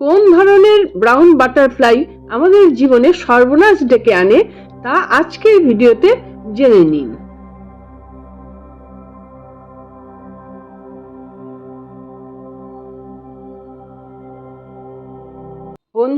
কোন ধরনের brown butterfly আমাদের জীবনে সর্বনাশ ডেকে আনে তা আজকের ভিডিওতে জেনে নিন।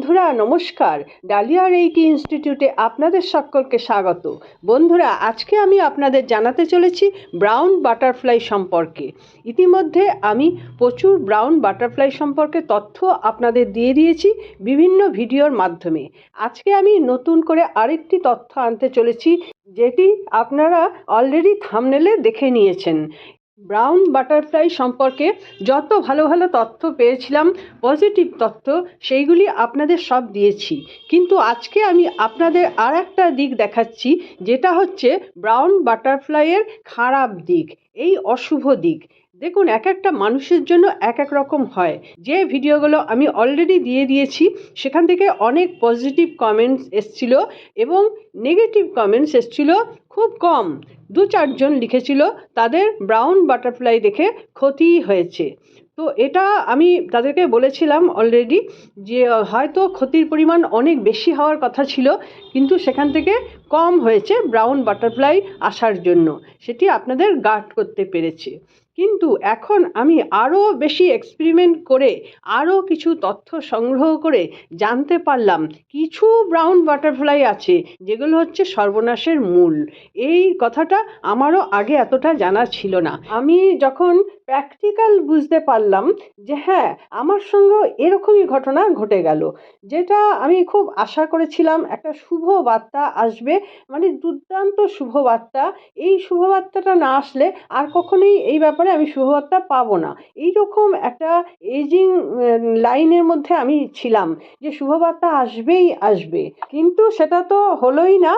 বন্ধুরা, নমস্কার। ডালিয়া রেইকি ইনস্টিটিউটে আপনাদের সকলকে স্বাগত। বন্ধুরা, আজকে আমি আপনাদের জানাতে চলেছি ব্রাউন বাটারফ্লাই সম্পর্কে। ইতিমধ্যে আমি প্রচুর ব্রাউন বাটারফ্লাই সম্পর্কে তথ্য আপনাদের দিয়ে দিয়েছি বিভিন্ন ভিডিওর মাধ্যমে। আজকে আমি নতুন করে আরেকটি তথ্য আনতে চলেছি, যেটি আপনারা অলরেডি থামনেলে দেখে নিয়েছেন। ব্রাউন বাটারফ্লাই সম্পর্কে যত ভালো ভালো তথ্য পেয়েছিলাম, পজিটিভ তথ্য, সেইগুলি আপনাদের সব দিয়েছি। কিন্তু আজকে আমি আপনাদের আর একটা দিক দেখাচ্ছি, যেটা হচ্ছে ব্রাউন বাটারফ্লাইয়ের খারাপ দিক, এই অশুভ দিক। দেখুন এক একটা মানুষের জন্য এক এক রকম হয়। যে ভিডিওগুলো আমি অলরেডি দিয়ে দিয়েছি, সেখান থেকে অনেক পজিটিভ কমেন্টস এসছিল এবং নেগেটিভ কমেন্টস এসছিল খুব কম। দু চারজন লিখেছিল, তাদের ব্রাউন বাটারফ্লাই দেখে ক্ষতি হয়েছে। তো এটা আমি তাদেরকে বলেছিলাম অলরেডি যে, হয়তো ক্ষতির পরিমাণ অনেক বেশি হওয়ার কথা ছিল, কিন্তু সেখান থেকে কম হয়েছে ব্রাউন বাটারফ্লাই আসার জন্য। সেটি আপনাদের গার্ড করতে পেরেছে। কিন্তু এখন আমি আরও বেশি এক্সপেরিমেন্ট করে আরও কিছু তথ্য সংগ্রহ করে জানতে পারলাম। কিছু ব্রাউন বাটারফ্লাই আছে, যেগুলো হচ্ছে সর্বনাশের মূল। এই কথাটা আমারও আগে এতটা জানা ছিল না। আমি যখন প্র্যাকটিক্যাল বুঝতে পারলাম যে হ্যাঁ আমার সঙ্গেও এরকমই ঘটনা ঘটে গেল, যেটা আমি খুব আশা করেছিলাম একটা শুভ বার্তা আসবে মানে দুর্দান্ত শুভ বার্তা। এই শুভ বার্তাটা না আসলে আর কখনোই এই ব্যাপারে আমি শুভবার্তা পাবো না। এইরকম একটা এজিং লাইনের মধ্যে আমি ছিলাম যে শুভবার্তা আসবেই আসবে। কিন্তু সেটা তো হলোই না।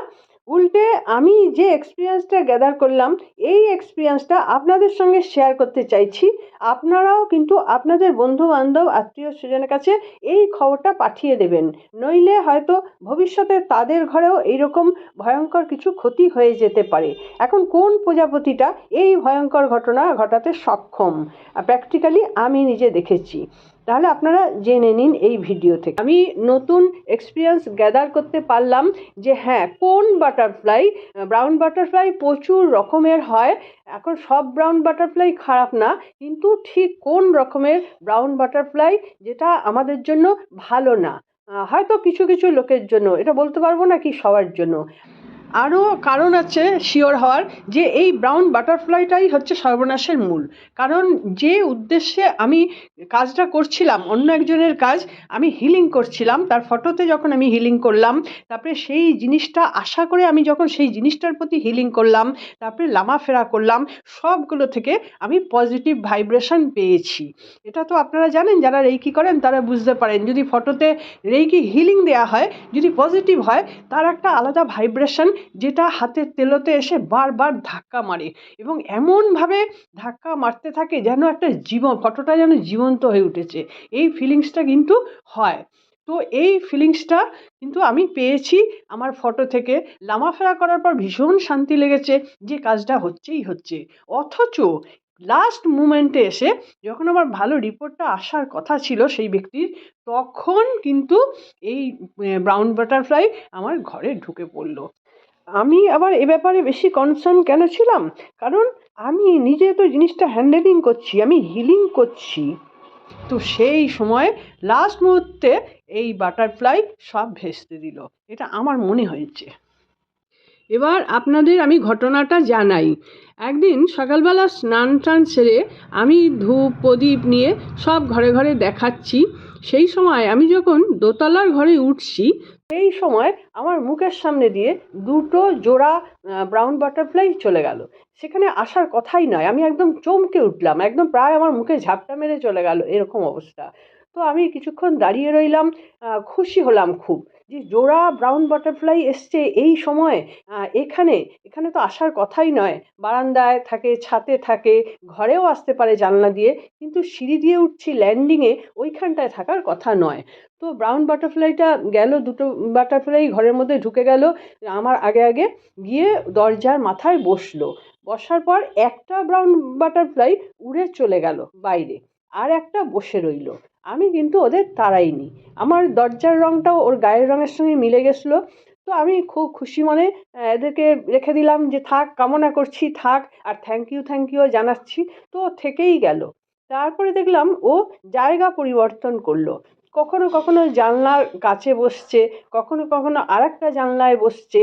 উল্টে আমি যে এক্সপিরিয়েন্সটা গ্যাদার করলাম, এই এক্সপিরিয়েন্সটা আপনাদের সঙ্গে শেয়ার করতে চাইছি। আপনারাও কিন্তু আপনাদের বন্ধু বান্ধব আত্মীয় স্বজনের কাছে এই খবরটা পাঠিয়ে দেবেন। নইলে হয়তো ভবিষ্যতে তাদের ঘরেও এইরকম ভয়ঙ্কর কিছু ক্ষতি হয়ে যেতে পারে। এখন কোন প্রজাপতিটা এই ভয়ঙ্কর ঘটনা ঘটাতে সক্ষম? প্র্যাকটিক্যালি আমি নিজে দেখেছি। তাহলে আপনারা জেনে নিন এই ভিডিও থেকে। আমি নতুন এক্সপিরিয়েন্স গ্যাদার করতে পারলাম যে হ্যাঁ কোন বাটারফ্লাই ব্রাউন বাটারফ্লাই প্রচুর রকমের হয়। এখন সব ব্রাউন বাটারফ্লাই খারাপ না, কিন্তু ঠিক কোন রকমের ব্রাউন বাটারফ্লাই যেটা আমাদের জন্য ভালো না। হয়তো কিছু কিছু লোকের জন্য, এটা বলতে পারব না কি সবার জন্য? আরও কারণ আছে শিওর হওয়ার যে এই ব্রাউন বাটারফ্লাইটাই হচ্ছে সর্বনাশের মূল। কারণ যে উদ্দেশ্যে আমি কাজটা করছিলাম, অন্য একজনের কাজ, আমি হিলিং করছিলাম, তার ফটোতে যখন আমি হিলিং করলাম, তারপরে সেই জিনিসটা আশা করে আমি যখন সেই জিনিসটার প্রতি হিলিং করলাম, তারপরে লামাফেরা করলাম, সবগুলো থেকে আমি পজিটিভ ভাইব্রেশন পেয়েছি। এটা তো আপনারা জানেন, যারা রেইকি করেন তারা বুঝতে পারেন। যদি ফটোতে রেইকি হিলিং দেওয়া হয়, যদি পজিটিভ হয়, তার একটা আলাদা ভাইব্রেশন যেটা হাতের তেলোতে এসে বারবার ধাক্কা মারে এবং এমনভাবে ধাক্কা মারতে থাকে যেন একটা জীবন, ফটোটা যেন জীবন্ত হয়ে উঠেছে। এই ফিলিংসটা কিন্তু হয়। তো এই ফিলিংসটা কিন্তু আমি পেয়েছি আমার ফটো থেকে। লামাফেরা করার পর ভীষণ শান্তি লেগেছে যে কাজটা হচ্ছেই হচ্ছে। অথচ লাস্ট মুমেন্টে এসে যখন আমার ভালো রিপোর্টটা আসার কথা ছিল সেই ব্যক্তির, তখন কিন্তু এই ব্রাউন বাটারফ্লাই আমার ঘরে ঢুকে পড়ল। আমি আবার এ ব্যাপারে বেশি কনসার্ন কেন ছিলাম? কারণ আমি নিজে তো জিনিসটা হ্যান্ডেলিং করছি, আমি হিলিং করছি। তো সেই সময় লাস্ট মুহূর্তে এই বাটারফ্লাই সব ভেস্তে দিল। এটা আমার মনে হয়েছে। এবার আপনাদের আমি ঘটনাটা জানাই। একদিন সকালবেলা স্নান টান সেরে আমি ধূপ, প্রদীপ নিয়ে সব ঘরে ঘরে দেখাচ্ছি। সেই সময় আমি যখন দোতলার ঘরে উঠছি সেই সময় আমার মুখের সামনে দিয়ে দুটো জোড়া ব্রাউন বাটারফ্লাই চলে গেল। সেখানে আসার কথাই নয়, আমি একদম চমকে উঠলাম, একদম প্রায় আমার মুখে ঝাপটা মেরে চলে গেল, এরকম অবস্থা। তো আমি কিছুক্ষণ দাঁড়িয়ে রইলাম খুশি হলাম খুব। যে জোড়া ব্রাউন বাটারফ্লাই এসছে এই সময় এখানে এখানে তো আসার কথাই নয়। বারান্দায় থাকে, ছাতে থাকে, ঘরেও আসতে পারে জানলা দিয়ে, কিন্তু সিঁড়ি দিয়ে উঠছি ল্যান্ডিংয়ে ওইখানটায় থাকার কথা নয়। তো ব্রাউন বাটারফ্লাইটা গেল, দুটো বাটারফ্লাই ঘরের মধ্যে ঢুকে গেল, আমার আগে আগে গিয়ে দরজার মাথায় বসল। বসার পর একটা ব্রাউন বাটারফ্লাই উড়ে চলে গেল বাইরে, আর একটা বসে রইল। আমি কিন্তু ওদের তাড়াইনি। আমার দরজার রঙটাও ওর গায়ের রঙের সঙ্গে মিলে গেছিল। তো আমি খুব খুশি মনে এদেরকে রেখে দিলাম যে থাক, কামনা করছি, থাক, আর থ্যাংক ইউ থ্যাংক ইউ জানাচ্ছি। তো থেকেই গেল। তারপরে দেখলাম ও জায়গা পরিবর্তন করল। কখনো কখনো জানলার কাছে বসছে, কখনো কখনো আর একটা জানলায় বসছে,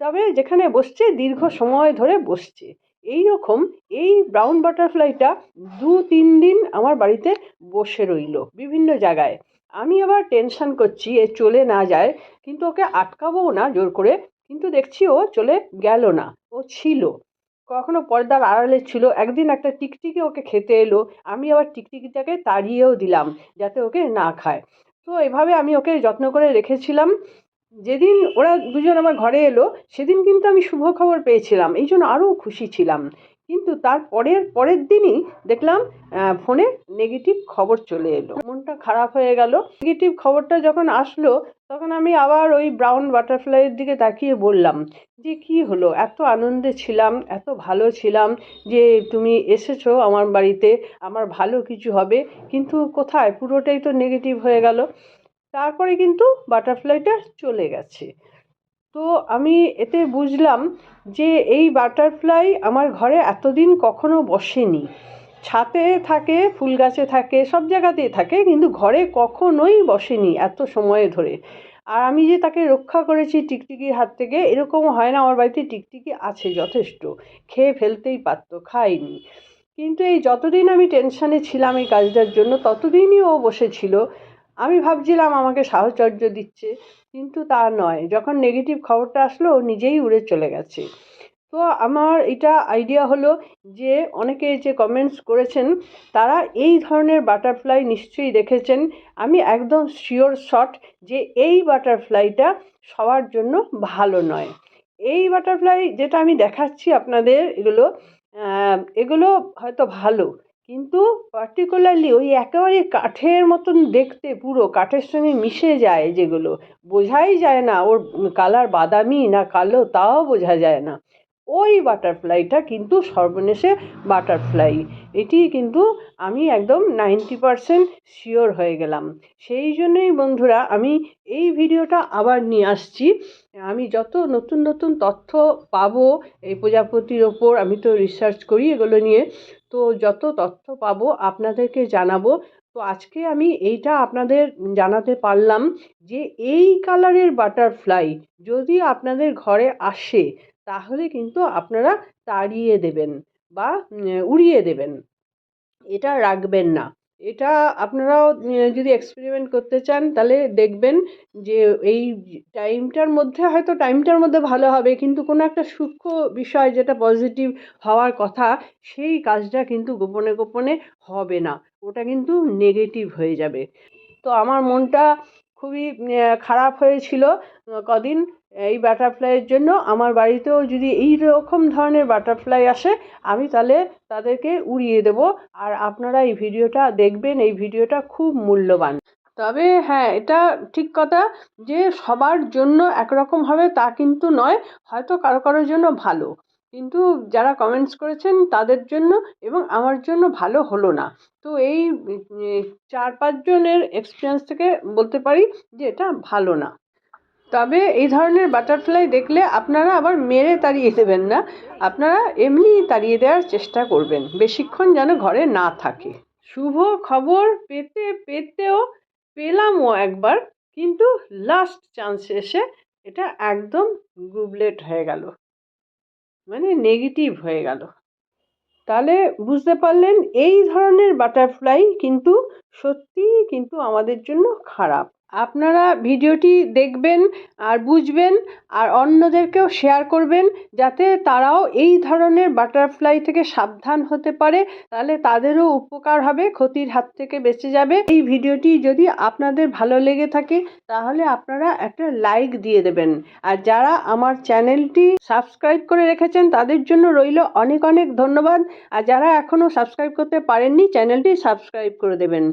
তবে যেখানে বসছে দীর্ঘ সময় ধরে বসছে। এই রকম এই ব্রাউন বাটারফ্লাইটা দু তিন দিন আমার বাড়িতে বসে রইল বিভিন্ন জায়গায়। আমি আবার টেনশন করছি, এ চলে না যায়, কিন্তু ওকে আটকাবো না জোর করে, কিন্তু দেখছি ও চলে গেল না, ও ছিল। কখনো পর্দার আড়ালে ছিল, একদিন একটা টিকটিকি ওকে খেতে এলো, আমি আবার টিকটিকিটাকে তাড়িয়েও দিলাম যাতে ওকে না খায়। তো এভাবে আমি ওকে যত্ন করে রেখেছিলাম যেদিন ওরা দুজন আমার ঘরে এলো, সেদিন কিন্তু আমি শুভ খবর পেয়েছিলাম, এই জন্য আরও খুশি ছিলাম। কিন্তু তার পরের পরের দিনই দেখলাম ফোনে নেগেটিভ খবর চলে এলো। মনটা খারাপ হয়ে গেল। নেগেটিভ খবরটা যখন আসলো, তখন আমি আবার ওই ব্রাউন বাটারফ্লাইয়ের দিকে তাকিয়ে বললাম, যে কি হলো? এত আনন্দে ছিলাম, এত ভালো ছিলাম যে তুমি এসেছ আমার বাড়িতে, আমার ভালো কিছু হবে, কিন্তু কোথায়? পুরোটাই তো নেগেটিভ হয়ে গেল। তারপরে কিন্তু বাটারফ্লাইটা চলে গেছে। তো আমি এতে বুঝলাম যে এই বাটারফ্লাই আমার ঘরে এতদিন কখনো বসেনি। ছাতে থাকে, ফুল গাছে থাকে, সব জায়গাতেই থাকে, কিন্তু ঘরে কখনোই বসেনি এত সময় ধরে। আর আমি যে তাকে রক্ষা করেছি টিকটিকির হাত থেকে, এরকম হয় না আমার বাড়িতে টিকটিকি আছে যথেষ্ট। খেয়ে ফেলতেই পারতো খাইনি কিন্তু এই যতদিন আমি টেনশানে ছিলাম এই কাজটার জন্য, ততদিনই ও বসেছিল। আমি ভাবছিলাম আমাকে সাহচর্য দিচ্ছে, কিন্তু তা নয়। যখন নেগেটিভ খবরটা আসলো নিজেই উড়ে চলে গেছে। তো আমার এটা আইডিয়া হলো যে, অনেকে যে কমেন্টস করেছেন, তারা এই ধরনের বাটারফ্লাই নিশ্চয়ই দেখেছেন। আমি একদম শিওর শট যে, এই বাটারফ্লাইটা সবার জন্য ভালো নয়। এই বাটারফ্লাই যেটা আমি দেখাচ্ছি আপনাদের, এগুলো এগুলো হয়তো ভালো কিন্তু পার্টিকুলারলি ওই একেবারে কাঠের মতন দেখতে পুরো, কাঠের সঙ্গে মিশে যায় যেগুলো। বোঝাই যায় না ওর কালার বাদামি না কালো, তাও বোঝা যায় না। ওই বাটারফ্লাইটা কিন্তু সর্বনেশে বাটারফ্লাই এটি কিন্তু আমি একদম নাইনটি পারসেন্ট শিওর হয়ে গেলাম। সেই জন্যই বন্ধুরা, আমি এই ভিডিওটা আবার নিয়ে আসছি। আমি যত নতুন নতুন তথ্য পাবো এই প্রজাপতির ওপর, আমি তো রিসার্চ করি এগুলো নিয়ে। তো যত তথ্য পাবো আপনাদেরকে জানাব। তো আজকে আমি এইটা আপনাদের জানাতে পারলাম যে এই কালারের বাটারফ্লাই যদি আপনাদের ঘরে আসে তাহলে কিন্তু আপনারা তাড়িয়ে দেবেন বা উড়িয়ে দেবেন। এটা রাখবেন না। এটা আপনারাও যদি এক্সপেরিমেন্ট করতে চান, তাহলে দেখবেন যে এই টাইমটার মধ্যে হয়তো টাইমটার মধ্যে ভালো হবে, কিন্তু কোনো একটা সূক্ষ্ম বিষয় যেটা পজিটিভ হওয়ার কথা, সেই কাজটা কিন্তু গোপনে গোপনে হবে না। ওটা কিন্তু নেগেটিভ হয়ে যাবে। তো আমার মনটা খুবই খারাপ হয়েছিল কদিন। এই বাটারফ্লাইয়ের জন্য আমার বাড়িতেও যদি এই রকম ধরনের বাটারফ্লাই আসে, আমি তাহলে তাদেরকে উড়িয়ে দেব। আর আপনারা এই ভিডিওটা দেখবেন, এই ভিডিওটা খুব মূল্যবান। তবে হ্যাঁ এটা ঠিক কথা যে সবার জন্য একরকম হবে তা কিন্তু নয়, হয়তো কারও কারোর জন্য ভালো। কিন্তু যারা কমেন্টস করেছেন তাদের জন্য এবং আমার জন্য ভালো হলো না। তো এই চার পাঁচজনের এক্সপিরিয়েন্স থেকে বলতে পারি যে এটা ভালো না। তবে এই ধরনের বাটারফ্লাই দেখলে আপনারা আবার মেরে তাড়িয়ে দেবেন না। আপনারা এমনি তাড়িয়ে দেওয়ার চেষ্টা করবেন। বেশিক্ষণ যেন ঘরে না থাকে। শুভ খবর পেতে পেতেও পেলামও একবার, কিন্তু লাস্ট চান্স এসে এটা একদম গুবলেট হয়ে গেল। মানে নেগেটিভ হয়ে গেল। তাহলে বুঝতে পারলেন এই ধরনের বাটারফ্লাই কিন্তু সত্যিই কিন্তু আমাদের জন্য খারাপ। আপনারা ভিডিওটি দেখবেন আর বুঝবেন আর অন্যদেরকেও শেয়ার করবেন যাতে তারাও এই ধরনের বাটারফ্লাই থেকে সাবধান হতে পারে, তাহলে তাদেরও উপকার হবে, ক্ষতির হাত থেকে বেঁচে যাবে। এই ভিডিওটি যদি আপনাদের ভালো লেগে থাকে, তাহলে আপনারা একটা লাইক দিয়ে দেবেন। আর যারা আমার চ্যানেলটি সাবস্ক্রাইব করে রেখেছেন, তাদের জন্য রইল অনেক অনেক ধন্যবাদ। আর যারা এখনও সাবস্ক্রাইব করতে পারেননি, চ্যানেলটি সাবস্ক্রাইব করে দেবেন।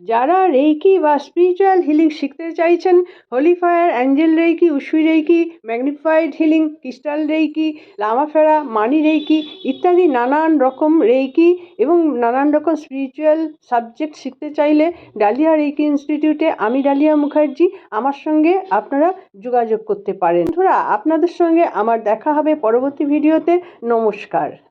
যারা রেইকি বা স্পিরিচুয়াল হিলিং শিখতে চাইছেন, holy fire, angel reiki, usui reiki, magnified healing, crystal reiki lama fera money reiki ইত্যাদি নানান রকম রেইকি এবং নানান রকম স্পিরিচুয়াল সাবজেক্ট শিখতে চাইলে ডালিয়া রেইকি ইনস্টিটিউটে আমি ডালিয়া মুখার্জি, আমার সঙ্গে আপনারা যোগাযোগ করতে পারেন। বন্ধুরা, আপনাদের সঙ্গে আমার দেখা হবে পরবর্তী ভিডিওতে। নমস্কার।